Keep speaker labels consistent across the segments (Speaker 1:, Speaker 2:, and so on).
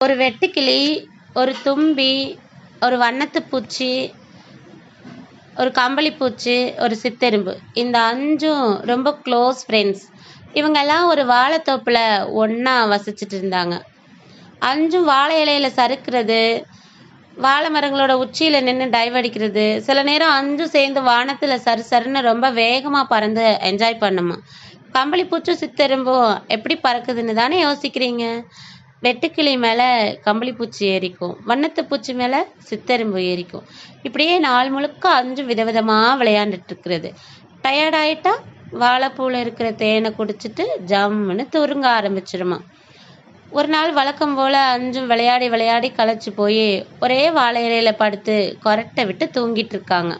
Speaker 1: ஒரு வெட்டுக்கிளி ஒரு தும்பி ஒரு வண்ணத்து பூச்சி ஒரு கம்பளி பூச்சி ஒரு சித்தெரும்பு. இந்த அஞ்சும் ரொம்ப க்ளோஸ் ஃப்ரெண்ட்ஸ் இவங்கெல்லாம் ஒரு வாழைத்தோப்பில் ஒன்றா வசிச்சுட்டு இருந்தாங்க. அஞ்சும் வாழை இலையில சறுக்கிறது வாழை மரங்களோட உச்சியில் நின்று டைவ் அடிக்கிறது. சில நேரம் அஞ்சும் சேர்ந்து வானத்தில் சரு சருன்னு ரொம்ப வேகமாக பறந்து என்ஜாய் பண்ணுமா. கம்பளி பூச்சும் சித்தெரும்பும் எப்படி பறக்குதுன்னு தானே யோசிக்கிறீங்க? வெட்டுக்கிளி மேலே கம்பளி பூச்சி ஏறிக்கும். வண்ணத்து பூச்சி மேலே சித்தெரும்பு ஏறிக்கும். இப்படியே நாள் முழுக்க அஞ்சு விதவிதமாக விளையாண்டுட்டு இருக்கிறது டயர்டாயிட்டா வாழைப்பூவில் இருக்கிற தேனை குடிச்சிட்டு ஜம்முன்னு துருங்க ஆரம்பிச்சிருமா. ஒரு நாள் வழக்கம் போல் அஞ்சும் விளையாடி விளையாடி களைச்சி போய் ஒரே வாழை இலையில படுத்து கொரட்டை விட்டு தூங்கிட்டு இருக்காங்க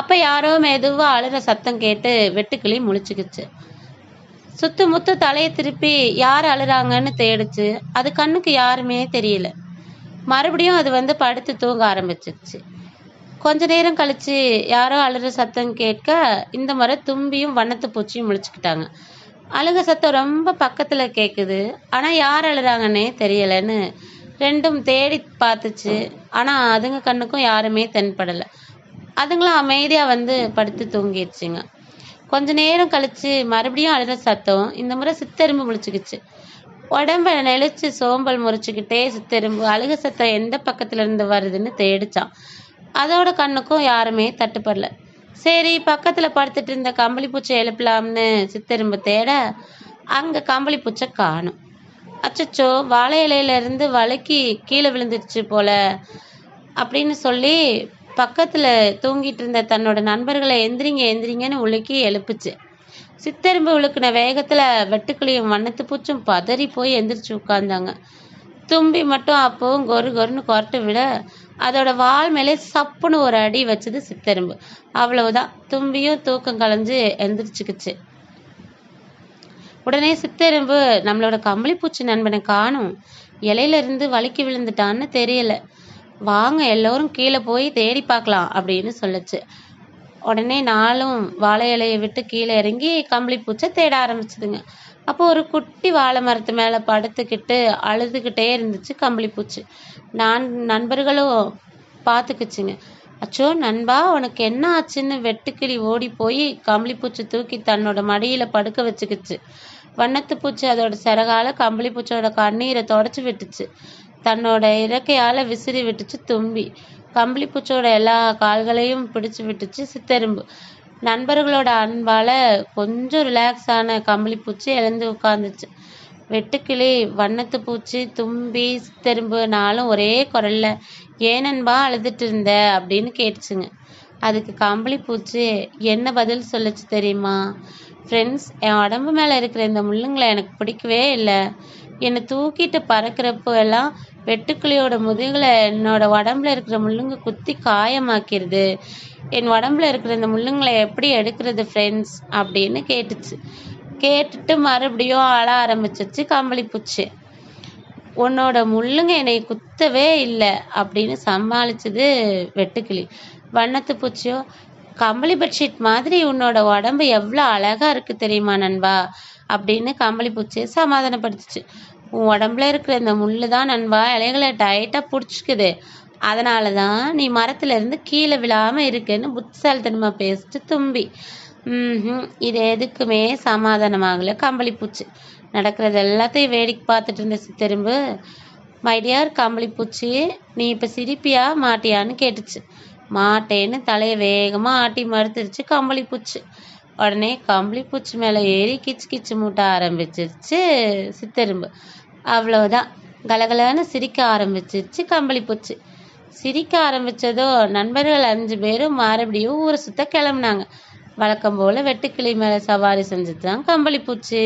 Speaker 1: அப்போ யாரோ மெதுவாக அழுற சத்தம் கேட்டு வெட்டுக்கிளி முழிச்சுக்குச்சு. சுத்து முத்து தலையை திருப்பி யார் அழுறாங்கன்னு தேடிச்சு. அது கண்ணுக்கு யாருமே தெரியல. மறுபடியும் அது வந்து படுத்து தூங்க ஆரம்பிச்சிருச்சு. கொஞ்ச நேரம் கழிச்சு யாரோ அழுற சத்தம் கேட்க இந்த முறை தும்பியும் வண்ணத்து பூச்சியும் முழிச்சுக்கிட்டாங்க. அழுக சத்தம் ரொம்ப பக்கத்துல கேக்குது. ஆனா யார் அழுறாங்கன்னே தெரியலன்னு ரெண்டும் தேடி பார்த்துச்சு. ஆனா அதுங்க கண்ணுக்கும் யாருமே தென்படல. அதுங்களும் அமைதியா வந்து படுத்து தூங்கிடுச்சுங்க. கொஞ்ச நேரம் கழிச்சு மறுபடியும் அழுற சத்தம். இந்த முறை சித்தெரும்பு முழிச்சுக்கிச்சு. உடம்ப நெளிச்சு சோம்பல் முறிச்சுக்கிட்டே சித்தெரும்பு அழுக சத்தம் எந்த பக்கத்துல இருந்து வருதுன்னு தேடிச்சான். அதோட கண்ணுக்கும் யாருமே தட்டுப்படல. சரி பக்கத்துல படுத்துட்டு இருந்த கம்பளி பூச்சை எழுப்பலாம்னு சித்தெரும்பு தேட அங்க கம்பளி பூச்சை காணும். அச்சச்சோ வாழை இலையில இருந்து வழுக்கி கீழே விழுந்துருச்சு போல அப்படின்னு சொல்லி பக்கத்துல தூங்கிட்டு இருந்த தன்னோட நண்பர்களை எந்திரிங்க எந்திரிங்கன்னு உலுக்கி எழுப்புச்சு. சித்தெரும்பு உழுக்கின வேகத்துல வெட்டுக்கிளியும் வண்ணத்து பூச்சும் பதறி போய் எந்திரிச்சு உட்கார்ந்தாங்க. தும்பி மட்டும் அப்பவும் கொரு கொருன்னு கொரட்டு விட அதோட வால் மேலே சப்புன்னு ஒரு அடி வச்சது சித்தெரும்பு. அவ்வளவுதான். தும்பியும் தூக்கம் கலைஞ்சு எந்திரிச்சுக்குச்சு. உடனே சித்தெரும்பு நம்மளோட கம்பளிப்பூச்சி நண்பனை காணும். இலையில இருந்து வழுக்கி விழுந்துட்டான்னு தெரியல. வாங்க எல்லோரும் கீழே போய் தேடி பார்க்கலாம் அப்படின்னு சொல்லுச்சு. உடனே நாளும் வாழை இலையை விட்டு கீழே இறங்கி கம்பளி பூச்சை தேட ஆரம்பிச்சுதுங்க. அப்போ ஒரு குட்டி வாழை மரத்து மேலே படுத்துக்கிட்டு அழுதுகிட்டே இருந்துச்சு கம்பளி பூச்சி. நான் நண்பர்களும் பார்த்துக்குச்சுங்க. அச்சோ நண்பா உனக்கு என்ன ஆச்சுன்னு வெட்டுக்கிளி ஓடி போய் கம்பளி பூச்சி தூக்கி தன்னோட மடியில படுக்க வச்சுக்கிச்சு. வண்ணத்து பூச்சி அதோட சிறகால கம்பளி பூச்சியோட கண்ணீரை தொடச்சி விட்டுச்சு. தன்னோட இறக்கையால விசிறி விட்டுச்சு தும்பி. கம்பளி பூச்சியோட எல்லா கால்களையும் பிடிச்சு விட்டுச்சு சித்தெரும்பு. நண்பர்களோட அன்பால கொஞ்சம் ரிலாக்ஸ் ஆன கம்பளி பூச்சி எழுந்து உட்காந்துச்சு வெட்டுக்கிளி வண்ணத்து பூச்சி தும்பி சித்தெரும்பு நாளும் ஒரே குரல்ல ஏனன்பா அழுதுட்டு இருந்த? அப்படின்னு கேட்டுச்சுங்க. அதுக்கு கம்பளி பூச்சி என்ன பதில் சொல்லுச்சு தெரியுமா? ஃப்ரெண்ட்ஸ் என் உடம்பு மேலே இருக்கிற இந்த முள்ளுங்களை எனக்கு பிடிக்கவே இல்லை. என்னை தூக்கிட்டு பறக்கிறப்போ எல்லாம் வெட்டுக்கிளியோட முதுகில் என்னோட உடம்புல இருக்கிற முள்ளுங்க குத்தி காயமாக்கிடுது என் உடம்புல இருக்கிற இந்த முள்ளுங்களை எப்படி எடுக்கிறது ஃப்ரெண்ட்ஸ் அப்படின்னு கேட்டுச்சு. கேட்டுட்டு மறுபடியும் அழ ஆரம்பிச்சிச்சு கம்பளி பூச்சி. உன்னோட முள்ளுங்க என்னை குத்தவே இல்லை அப்படின்னு சமாளிச்சது வெட்டுக்கிளி. வண்ணத்து பூச்சியோ கம்பளி பெட்ஷீட் மாதிரி உன்னோட உடம்பு எவ்வளோ அழகா இருக்கு தெரியுமா நண்பா? அப்படின்னு கம்பளி பூச்சி சமாதானப்படுத்துச்சு. உன் உடம்புல இருக்கிற இந்த முள்ளு தான் நண்பா இலைகளை டைட்டாக பிடிச்சிக்குது. அதனால தான் நீ மரத்துலேருந்து கீழே விழாமல் இருக்குன்னு புத்திசாலித்தனமாக பேசிட்டு தும்பி. ம் இது எதுக்குமே சமாதானமாகல கம்பளி பூச்சி. நடக்கிறது எல்லாத்தையும் வேடிக்கை பார்த்துட்டு இருந்த சித்தெரும்பு மைடியார் கம்பளி பூச்சி நீ இப்போ சிரிப்பியா மாட்டியான்னு கேட்டுச்சு. மாட்டேன்னு தலையை வேகமாக ஆட்டி மறுத்துருச்சு கம்பளி பூச்சி. உடனே கம்பளி பூச்சி மேலே ஏறி கிச்சு கிச்சு மூட்ட ஆரம்பிச்சிருச்சு சித்தெரும்பு. அவ்வளோதான் கலகலன்னு சிரிக்க ஆரம்பிச்சிருச்சு கம்பளி பூச்சி. சிரிக்க ஆரம்பிச்சதோ நண்பர்கள் அஞ்சு பேரும் மறுபடியும் ஊரை சுத்த கிளம்புனாங்க. வழக்கம் போல வெட்டுக்கிளி மேலே சவாரி செஞ்சது தான் கம்பளி பூச்சி.